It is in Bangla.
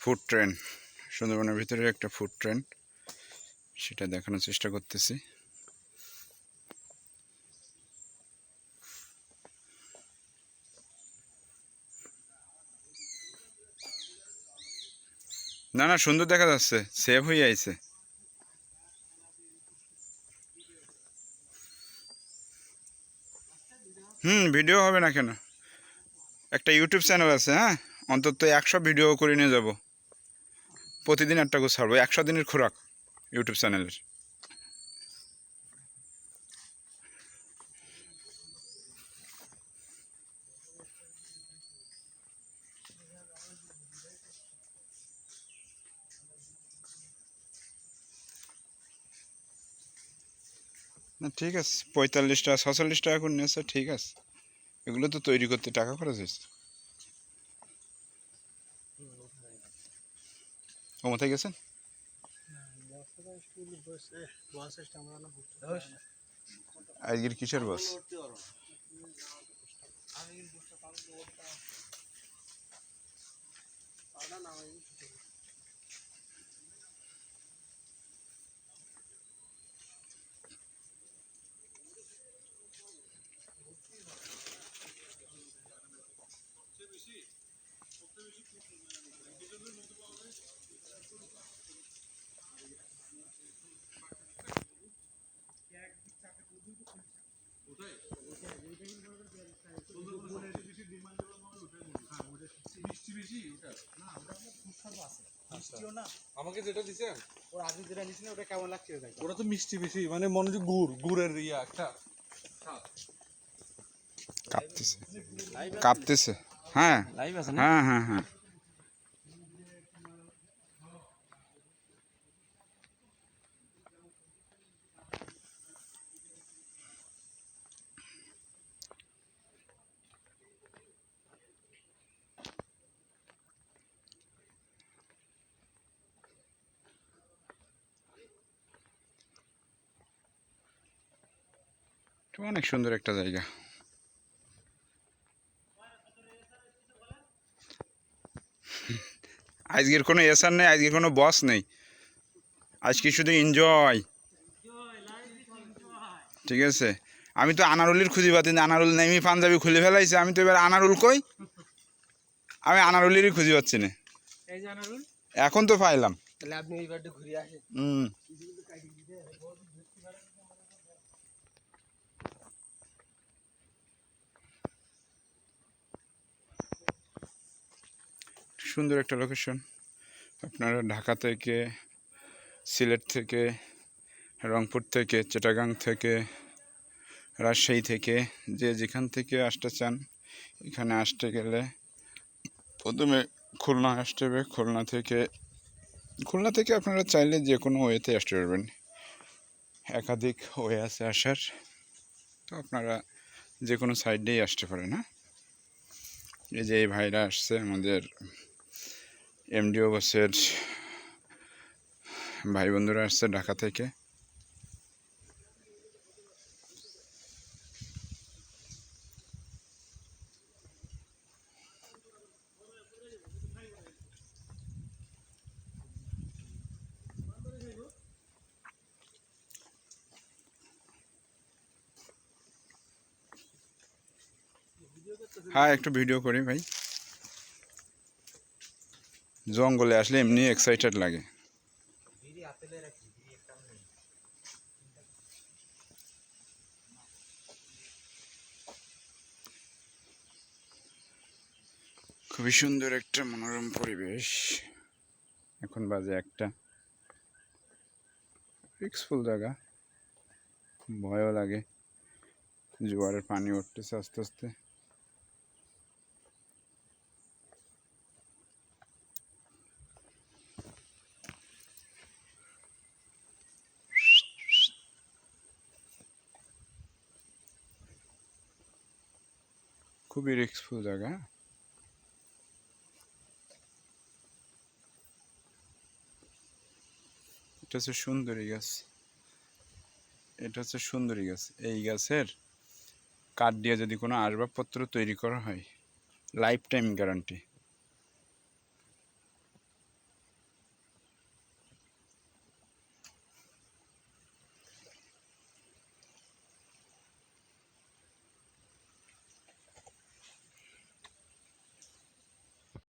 ফুড ট্রেন সুন্দরবনের ভিতরে একটা ফুড ট্রেন সেটা দেখানোর চেষ্টা করতেছি। না না, সুন্দর দেখা যাচ্ছে সেভ হয়ে আইছে। হুম ভিডিও হবে না কেন? একটা ইউটিউব চ্যানেল আছে হ্যাঁ? অন্তত একশো ভিডিও করে নিয়ে যাব। প্রতিদিন একটা করে ছাড়বো একশো দিনের খোরাক ইউটিউব চ্যানেলের। না, ঠিক আছে পঁয়তাল্লিশ টাকা ছচল্লিশ টাকা করে নিয়েছে, ঠিক আছে। এগুলো তো তৈরি করতে টাকা খরচ হয়েছে। ও মাথায় গেছেন আজকের কিসের বাস আমাকে যেটা দিছেন? ওর আগে যেটা নিয়েছিল ওটা কেমন লাগছে দেখ। ওটা তো মিষ্টি বেশি মানে মনে হচ্ছে গুড় গুড়ের ইয়া একটা। কাঁপতেছে। কাঁপতেছে। হ্যাঁ। লাইভ আছে হ্যাঁ হ্যাঁ হ্যাঁ। এটা অনেক সুন্দর একটা জায়গা। আজকের কোনো এসার নেই আজকের কোনো বস নেই। আজকে শুধু এনজয় ঠিক আছে? আমি তো আনারুলির খুঁজি পাতি না আনারুল নেই আমি পাঞ্জাবি খুলে ফেলাইছে। আমি তো এবার আনারুল কই? আমি আনারুলিরই খুঁজি পাচ্ছি না। এখন তো পাইলাম। হুম। সুন্দর একটা লোকেশন আপনারা ঢাকা থেকে, সিলেট থেকে, রংপুর থেকে, চিটাগাং থেকে, রাজশাহী থেকে, যে যেখান থেকে আসতে চান, এখানে আসতে গেলে প্রথমে খুলনা আসতে হবে। খুলনা থেকে খুলনা থেকে আপনারা চাইলে যে কোনো ওয়েতে আসতে পারবেন। একাধিক ওয়ে আছে আসার। তো আপনারা যে কোনো সাইডেই আসতে পারেন হ্যাঁ? এই যে এই ভাইরা আসছে আমাদের এমডিও বাসের ভাই বন্ধুরা আসছে ঢাকা থেকে। হ্যাঁ একটু ভিডিও করি ভাই। জঙ্গলে আসলে এমনি এক্সাইটেড লাগে। খুবই সুন্দর একটা মনোরম পরিবেশ। এখন বাজে একটা। রিক্সফুল জায়গা ভয়ও লাগে। জোয়ারের পানি উঠতেছে আস্তে আস্তে। খুবই রিক্সফুল জায়গা এটা হচ্ছে সুন্দরী গাছ। এটা হচ্ছে সুন্দরী গাছ। এই গাছের কাঠ দিয়ে যদি কোনো আসবাবপত্র তৈরি করা হয় লাইফ টাইম গ্যারান্টি।